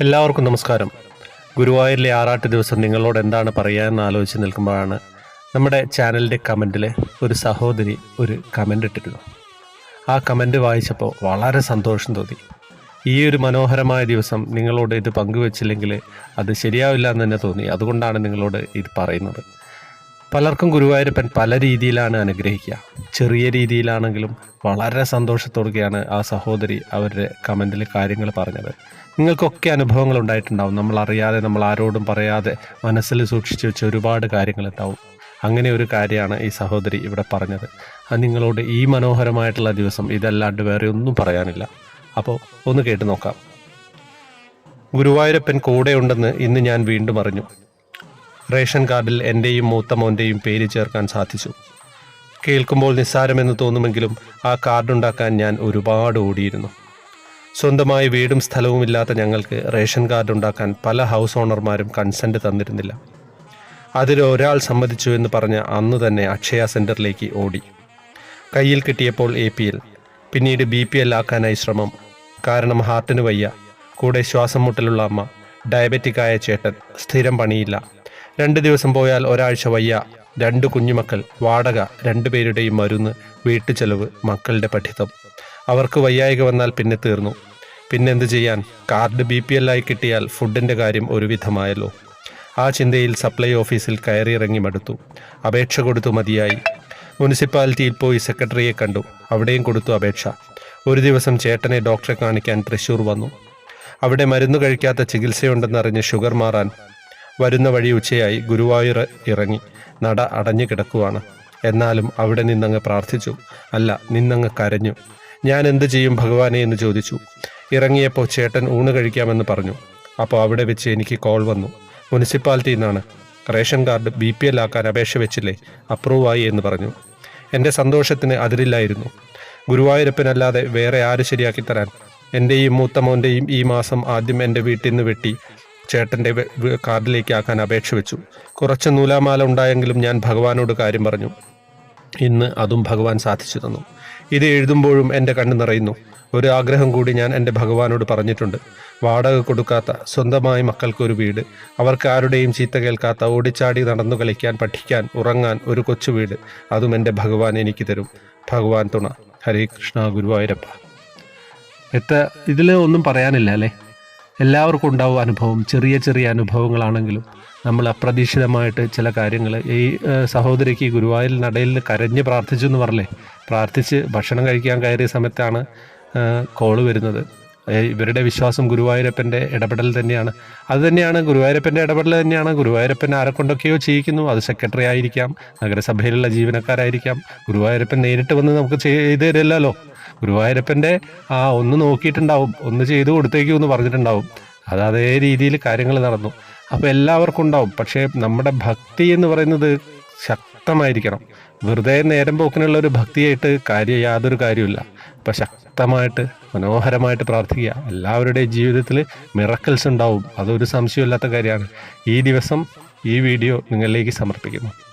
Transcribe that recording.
എല്ലാവർക്കും നമസ്കാരം. ഗുരുവായൂരിലെ ആറാട്ട് ദിവസം നിങ്ങളോട് എന്താണ് പറയാമെന്ന് ആലോചിച്ച് നിൽക്കുമ്പോഴാണ് നമ്മുടെ ചാനലിന്റെ കമന്റിൽ ഒരു സഹോദരി ഒരു കമന്റ് ഇട്ടിരുന്നു. ആ കമന്റ് വായിച്ചപ്പോൾ വളരെ സന്തോഷം തോന്നി. ഈ ഒരു മനോഹരമായ ദിവസം നിങ്ങളോട് ഇത് പങ്കുവച്ചില്ലെങ്കിൽ അത് ശരിയാവില്ല എന്ന് തന്നെ തോന്നി. അതുകൊണ്ടാണ് നിങ്ങളോട് ഇത് പറയുന്നത്. പലർക്കും ഗുരുവായൂരപ്പൻ പല രീതിയിലാണ് അനുഗ്രഹിക്കുക. ചെറിയ രീതിയിലാണെങ്കിലും വളരെ സന്തോഷത്തോടുകയാണ് ആ സഹോദരി അവരുടെ കമന്റിൽ കാര്യങ്ങൾ പറഞ്ഞത്. നിങ്ങൾക്കൊക്കെ അനുഭവങ്ങൾ ഉണ്ടായിട്ടുണ്ടാവും. നമ്മൾ അറിയാതെ നമ്മൾ ആരോടും പറയാതെ മനസ്സിൽ സൂക്ഷിച്ചു വെച്ച ഒരുപാട് കാര്യങ്ങൾ ഉണ്ടാവും. അങ്ങനെ ഒരു കാര്യമാണ് ഈ സഹോദരി ഇവിടെ പറഞ്ഞത്. അത് നിങ്ങളോട് ഈ മനോഹരമായിട്ടുള്ള ദിവസം ഇതല്ലാണ്ട് വേറെ ഒന്നും പറയാനില്ല. അപ്പോൾ ഒന്ന് കേട്ട് നോക്കാം. ഗുരുവായൂരപ്പൻ കൂടെയുണ്ടെന്ന് ഇന്ന് ഞാൻ വീണ്ടും അറിഞ്ഞു. റേഷൻ കാർഡിൽ എന്റെയും മൂത്ത മോന്റെയും പേര് ചേർക്കാൻ സാധിച്ചു. കേൾക്കുമ്പോൾ നിസ്സാരമെന്ന് തോന്നുമെങ്കിലും ആ കാർഡുണ്ടാക്കാൻ ഞാൻ ഒരുപാട് ഓടിയിരുന്നു. സ്വന്തമായി വീടും സ്ഥലവും ഇല്ലാത്ത ഞങ്ങൾക്ക് റേഷൻ കാർഡ് ഉണ്ടാക്കാൻ പല ഹൗസ് ഓണർമാരും കൺസെന്റ് തന്നിരുന്നില്ല. അതിൽ ഒരാൾ സമ്മതിച്ചു എന്ന് പറഞ്ഞ അന്ന് തന്നെ അക്ഷയ സെന്ററിലേക്ക് ഓടി. കയ്യിൽ കിട്ടിയപ്പോൾ എ പി എൽ പിന്നീട് ബി പി എൽ ആക്കാനായി ശ്രമം. കാരണം ഹാർട്ടിന് വയ്യ. കൂടെ ശ്വാസം മുട്ടലുള്ള അമ്മ ഡയബറ്റിക്കായ ചേട്ടൻ സ്ഥിരം പണിയില്ല. രണ്ട് ദിവസം പോയാൽ ഒരാഴ്ച വയ്യ. രണ്ട് കുഞ്ഞുമക്കൾ വാടക രണ്ടുപേരുടെയും മരുന്ന് വീട്ടുചെലവ് മക്കളുടെ പഠിത്തം. അവർക്ക് വയ്യായിക വന്നാൽ പിന്നെ തീർന്നു. പിന്നെന്ത് ചെയ്യാൻ? കാർഡ് ബി പി എല്ലായി കിട്ടിയാൽ ഫുഡിന്റെ കാര്യം ഒരുവിധമായല്ലോ. ആ ചിന്തയിൽ സപ്ലൈ ഓഫീസിൽ കയറിയിറങ്ങി മടുത്തു. അപേക്ഷ കൊടുത്തു മതിയായി. മുനിസിപ്പാലിറ്റിയിൽ പോയി സെക്രട്ടറിയെ കണ്ടു. അവിടെയും കൊടുത്തു അപേക്ഷ. ഒരു ദിവസം ചേട്ടനെ ഡോക്ടറെ കാണിക്കാൻ തൃശ്ശൂർ വന്നു. അവിടെ മരുന്ന് കഴിക്കാത്ത ചികിത്സയുണ്ടെന്നറിഞ്ഞ് ഷുഗർ മാറാൻ വരുന്ന വഴി ഉച്ചയായി ഗുരുവായൂർ ഇറങ്ങി നട അടഞ്ഞു കിടക്കുവാണ്. എന്നാലും അവിടെ നിന്നങ്ങ് പ്രാർത്ഥിച്ചു. അല്ല നിന്നങ്ങ് കരഞ്ഞു. ഞാൻ എന്ത് ചെയ്യും ഭഗവാനെ എന്ന് ചോദിച്ചു. ഇറങ്ങിയപ്പോൾ ചേട്ടൻ ഊണ് കഴിക്കാമെന്ന് പറഞ്ഞു. അപ്പോൾ അവിടെ വെച്ച് എനിക്ക് കോൾ വന്നു. മുനിസിപ്പാലിറ്റിയിൽ നിന്നാണ്. Ration card B P L ആക്കാൻ അപേക്ഷ വെച്ചില്ലേ? അപ്രൂവായി എന്ന് പറഞ്ഞു. എന്റെ സന്തോഷത്തിന് അതിരില്ലായിരുന്നു. ഗുരുവായൂരപ്പനല്ലാതെ വേറെ ആര് ശരിയാക്കി തരാൻ? എന്റെയും മൂത്തമോന്റെയും ഈ മാസം ആദ്യം എന്റെ വീട്ടിൽ നിന്ന് വെട്ടി ചേട്ടന്റെ കാർഡിലേക്ക് ആക്കാൻ അപേക്ഷ വെച്ചു. കുറച്ച് നൂലാമാല ഉണ്ടായെങ്കിലും ഞാൻ ഭഗവാനോട് കാര്യം പറഞ്ഞു. ഇന്ന് അതും ഭഗവാൻ സാധിച്ചു തന്നു. ഇത് എഴുതുമ്പോഴും എന്റെ കണ്ണ് നിറയുന്നു. ഒരു ആഗ്രഹം കൂടി ഞാൻ എന്റെ ഭഗവാനോട് പറഞ്ഞിട്ടുണ്ട്. വാടക കൊടുക്കാത്ത സ്വന്തമായി മക്കൾക്കൊരു വീട്. അവർക്ക് ആരുടെയും ചീത്ത കേൾക്കാത്ത ഓടിച്ചാടി നടന്നു കളിക്കാൻ പഠിക്കാൻ ഉറങ്ങാൻ ഒരു കൊച്ചു വീട് അതും എന്റെ ഭഗവാൻ എനിക്ക് തരും. ഭഗവാൻ തുണ. ഹരേ കൃഷ്ണ ഗുരുവായൂരപ്പ. എത്ര ഇതിൽ ഒന്നും പറയാനില്ല അല്ലേ? എല്ലാവർക്കും ഉണ്ടാവും അനുഭവം. ചെറിയ ചെറിയ അനുഭവങ്ങളാണെങ്കിലും നമ്മൾ അപ്രതീക്ഷിതമായിട്ട് ചില കാര്യങ്ങൾ ഈ സഹോദരിക്ക് ഗുരുവായൂരിൽ നടയിൽ കരഞ്ഞ് പ്രാർത്ഥിച്ചു എന്ന് പറഞ്ഞേ പ്രാർത്ഥിച്ച് ഭക്ഷണം കഴിക്കാൻ കയറിയ സമയത്താണ് കോൾ വരുന്നത്. ഇവരുടെ വിശ്വാസം ഗുരുവായൂരപ്പന്റെ ഇടപെടൽ തന്നെയാണ്. അത് തന്നെയാണ് ഗുരുവായൂരപ്പന്റെ ഇടപെടൽ തന്നെയാണ്. ഗുരുവായൂരപ്പൻ ആരെ കൊണ്ടൊക്കെയോ ചെയ്യിക്കുന്നു. അത് സെക്രട്ടറി ആയിരിക്കാം നഗരസഭയിലുള്ള ജീവനക്കാരായിരിക്കാം. ഗുരുവായൂരപ്പൻ നേരിട്ട് വന്ന് നമുക്ക് ചെയ്തു തരില്ലല്ലോ. ഗുരുവായൂരപ്പന്റെ ആ ഒന്ന് നോക്കിയിട്ടുണ്ടാവും ഒന്ന് ചെയ്തു കൊടുത്തേക്കൂ എന്ന് പറഞ്ഞിട്ടുണ്ടാവും. അത് അതേ രീതിയിൽ കാര്യങ്ങൾ നടന്നു. അപ്പോൾ എല്ലാവർക്കും ഉണ്ടാവും. പക്ഷേ നമ്മുടെ ഭക്തി എന്ന് പറയുന്നത് ശക്തമായിരിക്കണം. വെറുതെ നേരം പോക്കിനുള്ള ഒരു ഭക്തിയായിട്ട് കാര്യം യാതൊരു കാര്യമില്ല അപ്പം ശക്തമായിട്ട് മനോഹരമായിട്ട് പ്രാർത്ഥിക്കുക. എല്ലാവരുടെയും ജീവിതത്തിൽ മിറക്കൽസ് ഉണ്ടാവും. അതൊരു സംശയമില്ലാത്ത കാര്യമാണ്. ഈ ദിവസം ഈ വീഡിയോ നിങ്ങളിലേക്ക് സമർപ്പിക്കുന്നു.